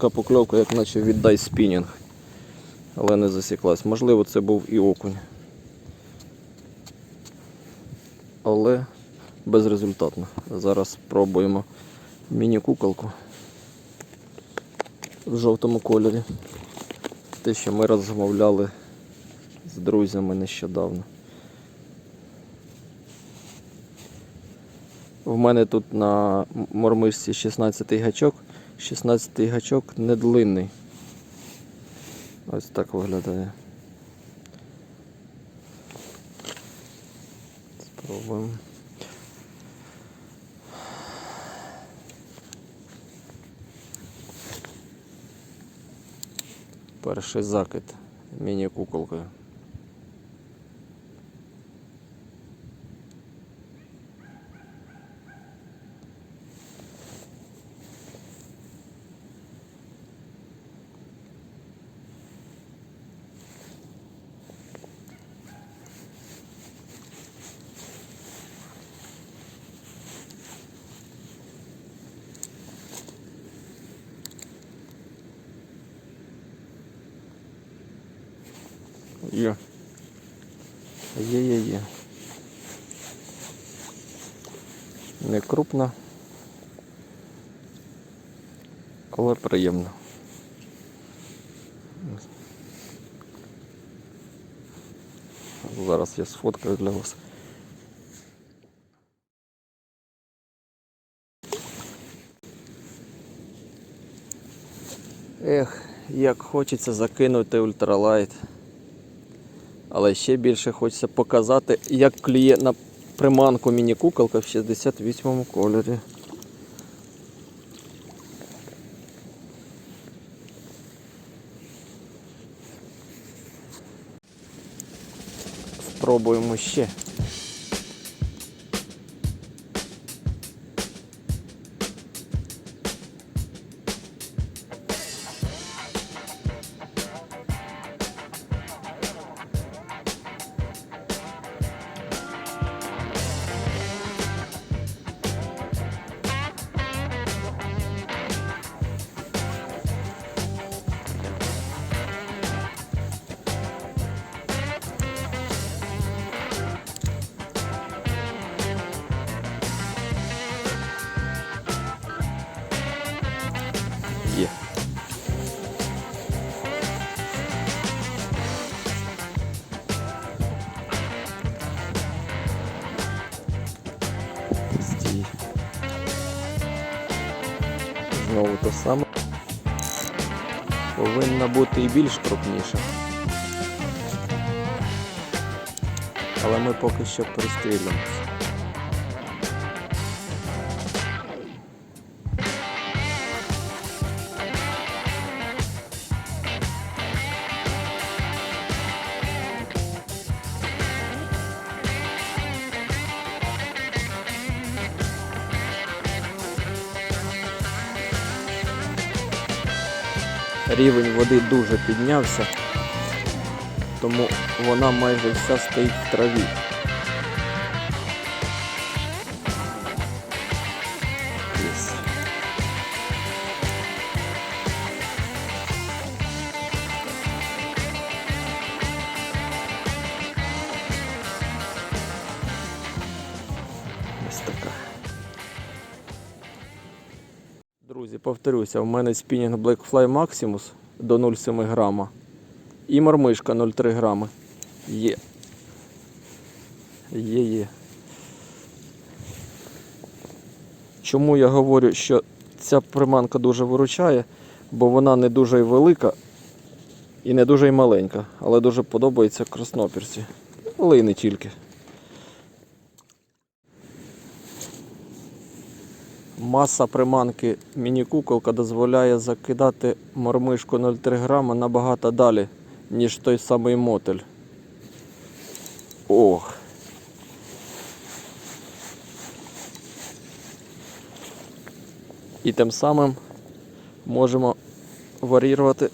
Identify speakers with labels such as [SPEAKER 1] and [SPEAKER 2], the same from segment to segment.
[SPEAKER 1] така покльовка, як наче віддай спінінг. Але не засіклась. Можливо, це був і окунь. Але безрезультатно. Зараз спробуємо міні-куколку в жовтому кольорі. Те, що ми розмовляли з друзями нещодавно. В мене тут на мормишці 16 гачок. 16 гачок не длинний. Ось так виглядає. Спробуємо. Перший закид міні-куколкою. Є. Є, є, є. Не крупна, але приємно. Зараз я сфоткаю для вас. Ех, як хочеться закинути ультралайт. Але ще більше хочеться показати, як кліє на приманку міні-куколка в 68-му кольорі. Спробуємо ще. Те саме. Повинна бути і більш крупніша. Але ми поки що пристрілюємося. Рівень води дуже піднявся, тому вона майже вся стоїть в траві. Повторюся, у мене спінінг Blackfly Maximus до 0,7 грама. І мормишка 0,3 грами. Є. Є, є. Чому я говорю, що ця приманка дуже виручає, бо вона не дуже й велика і не дуже й маленька, але дуже подобається краснопірці. Але і не тільки. Маса приманки міні-куколка дозволяє закидати мормишку 0,3 грама набагато далі, ніж той самий мотель. Ох. І тим самим можемо варіювати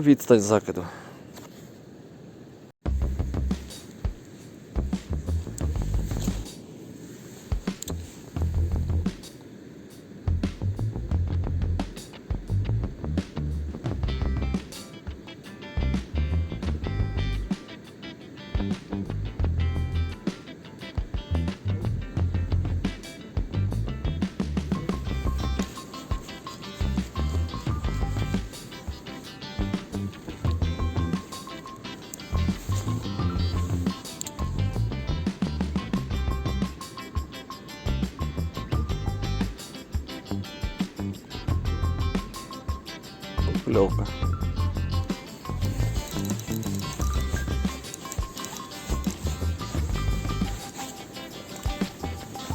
[SPEAKER 1] відстань закиду. Покльовка.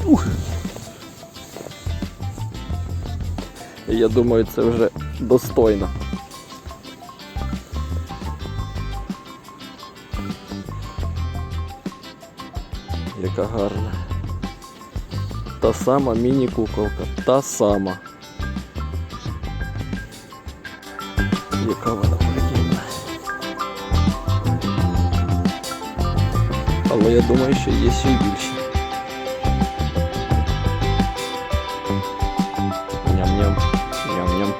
[SPEAKER 1] Ух. Я думаю, це вже достойно. Яка гарна. Та сама міні-куколка. Та сама. Яка вона. Але я думаю, що є ще й більше. Ням-ням, ням-ням.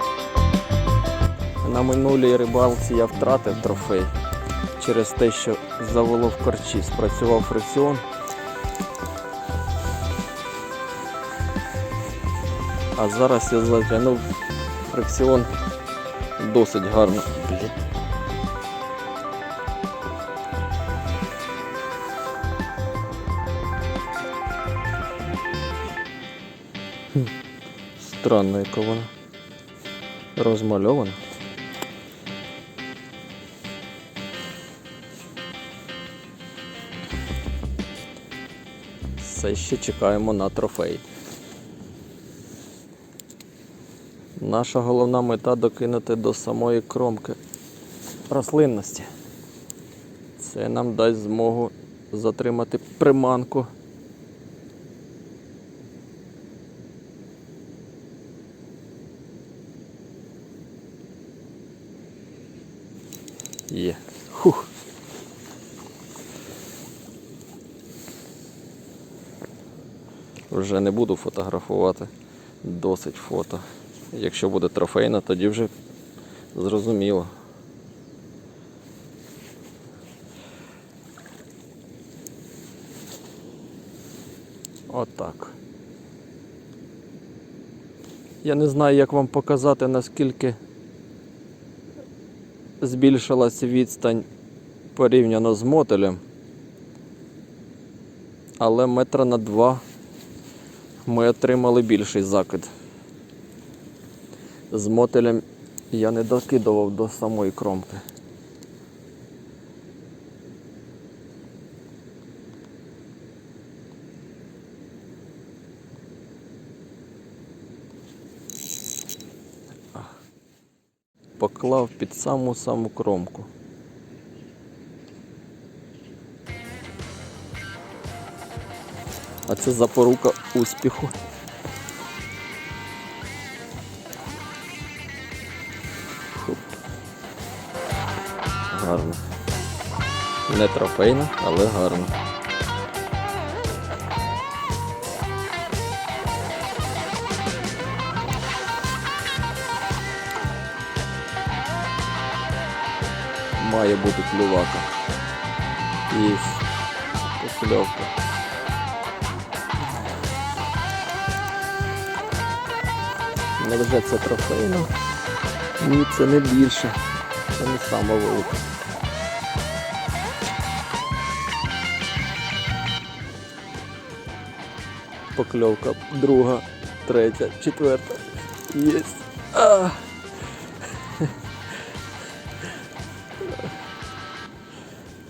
[SPEAKER 1] На минулій рибалці я втратив трофей через те, що завело в корчі, спрацював фрикціон. А зараз я заглянув фрикціон досить гарно. Блін. Странно, яка вона розмальована. Все ще чекаємо на трофей. Наша головна мета докинути до самої кромки рослинності. Це нам дасть змогу затримати приманку. Є. Хух. Вже не буду фотографувати. Досить фото. Якщо буде трофейна, тоді вже зрозуміло. Отак. Я не знаю, як вам показати, наскільки збільшилася відстань порівняно з мотелем. Але метра на два ми отримали більший закид. З мотелем я не докидував до самої кромки. Поклав під саму саму кромку. А це запорука успіху. Гарно. Не трофейна, але гарно. Має бути клювака. Є покльовка. Невже це трофейна? Ні, це не більше. Це не сама велика. Покльовка друга, третя, четверта. Єсть.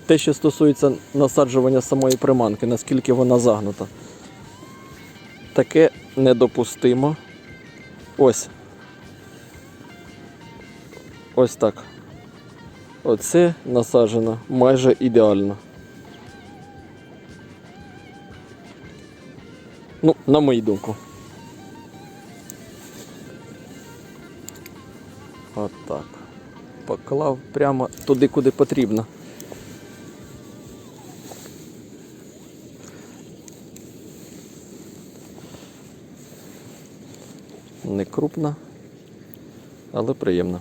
[SPEAKER 1] Те, що стосується насаджування самої приманки, наскільки вона загнута. Таке недопустимо. Ось. Ось так. Оце насаджено майже ідеально. Ну, на мою думку. Отак. Поклав прямо туди, куди потрібно. Не крупна, але приємна.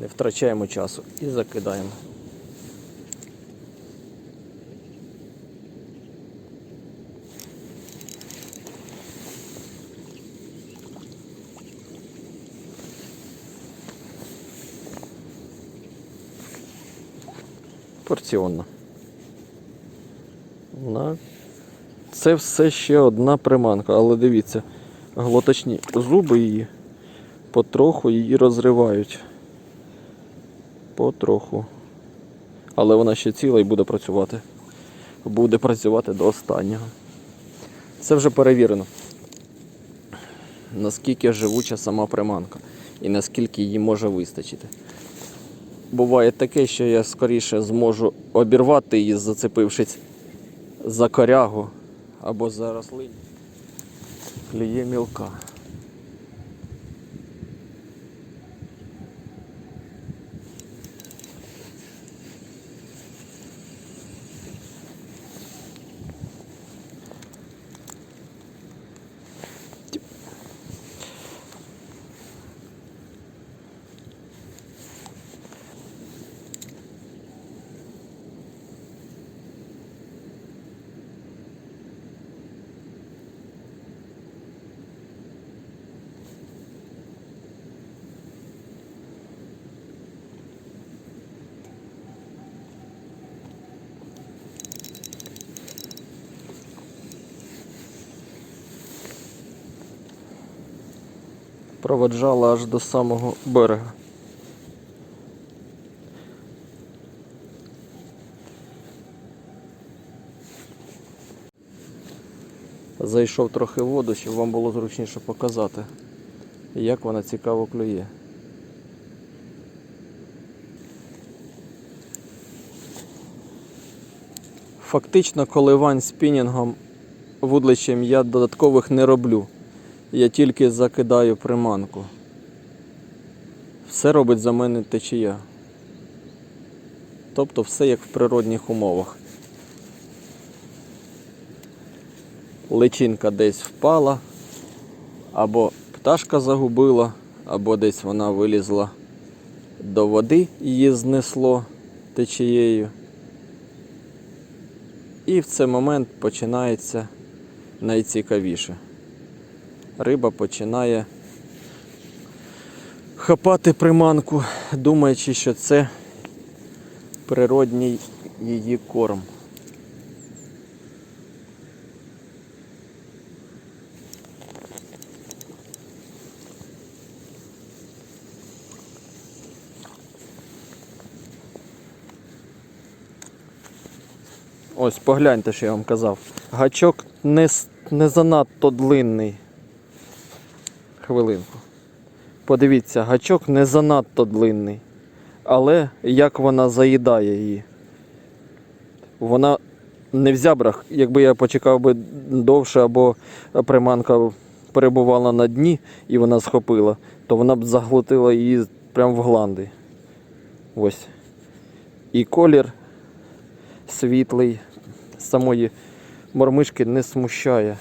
[SPEAKER 1] Не втрачаємо часу і закидаємо. Порціонна. Це все ще одна приманка, але дивіться, глоточні зуби її потроху її розривають. Потроху. Але вона ще ціла і буде працювати. Буде працювати до останнього. Це вже перевірено. Наскільки живуча сама приманка і наскільки її може вистачити. Буває таке, що я скоріше зможу обірвати її, зацепившись за корягу або за рослин. Кліє мілка. Проведжала аж до самого берега. Зайшов трохи в воду, щоб вам було зручніше показати, як вона цікаво клює. Фактично коливань спінінгом вудлищем я додаткових не роблю. Я тільки закидаю приманку. Все робить за мене течія. Тобто все як в природних умовах. Личинка десь впала, або пташка загубила, або десь вона вилізла до води, її знесло течією. І в цей момент починається найцікавіше риба починає хапати приманку, думаючи, що це природній її корм. Ось погляньте, що я вам казав. Гачок не, не занадто длинний. Хвилинку. Подивіться, гачок не занадто длинний. Але як вона заїдає її. Вона не в зябрах, якби я почекав би довше або приманка перебувала на дні і вона схопила, то вона б заглотила її прямо в гланди. Ось. І колір світлий самої мормишки не смущає.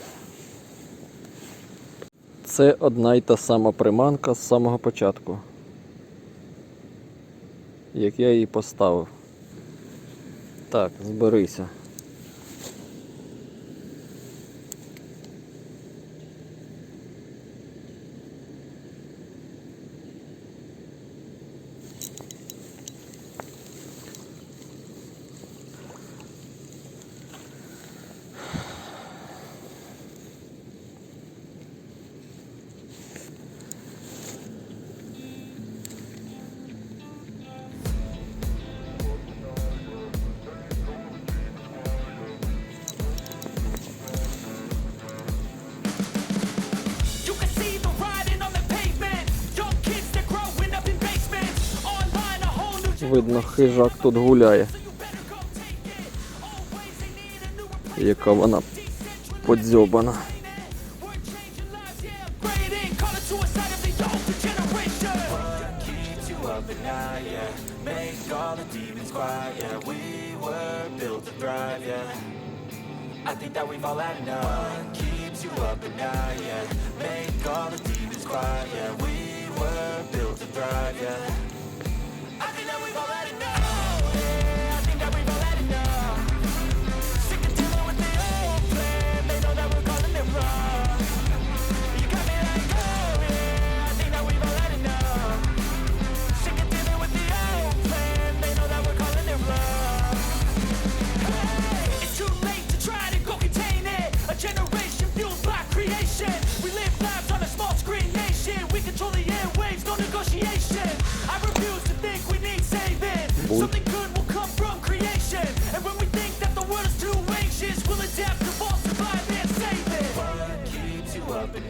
[SPEAKER 1] Це одна й та сама приманка з самого початку. Як я її поставив. Так, зберися.
[SPEAKER 2] Yeah. We were built to thrive, yeah. I think that we've all had enough. Keeps you up at night, yeah?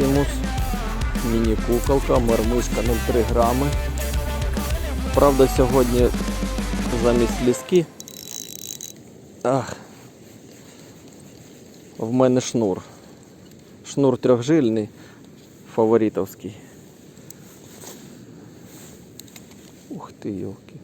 [SPEAKER 1] Максимус, міні-куколка, мармишка 0,3 грами. Правда, сьогодні замість ліски. Ах. В мене шнур. Шнур трьохжильний, фаворитовський. Ух ти, йолки.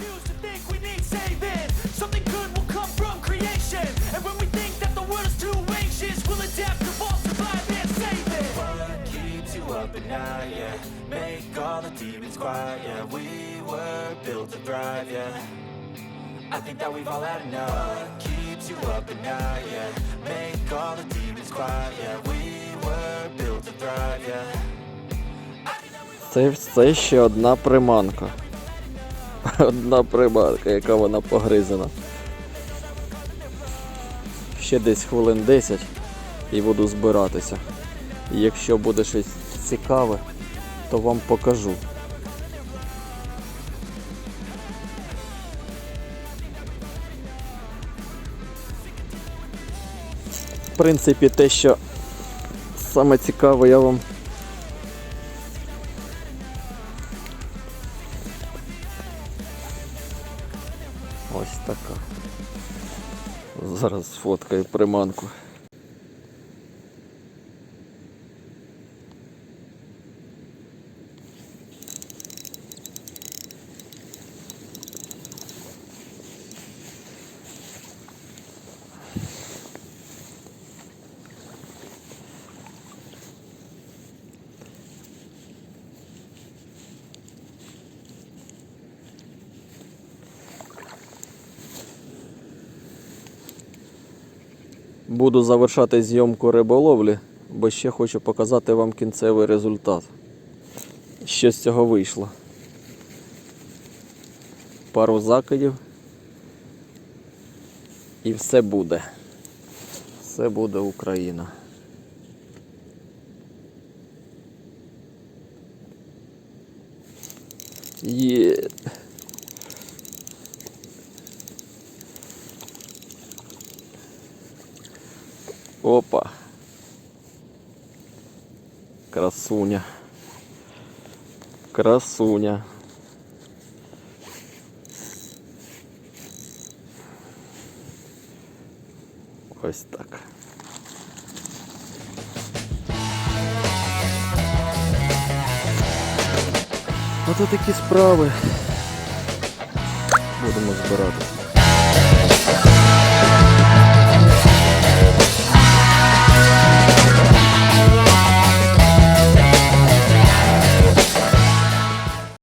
[SPEAKER 2] refuse to think we need saving. Something good will come from creation. And when we think that the world is too anxious, we'll adapt, evolve, survive, and save it. What keeps you up at night, yeah? Make all the demons quiet, yeah. We were built to thrive, yeah. I think that we've all had enough. What keeps you up at night, yeah? Make all the demons quiet, yeah. We were built to thrive, yeah.
[SPEAKER 1] Це, це ще одна приманка. Одна приманка, яка вона погризена. Ще десь хвилин 10 і буду збиратися. І якщо буде щось цікаве, то вам покажу. В принципі, те, що саме цікаве, я вам Зараз сфоткаю приманку. Буду завершати зйомку риболовлі, бо ще хочу показати вам кінцевий результат. Що з цього вийшло. Пару закидів. І все буде. Все буде Україна. Опа. Красуня. Красуня. Ось так. Ото такі справи. Будемо збиратися.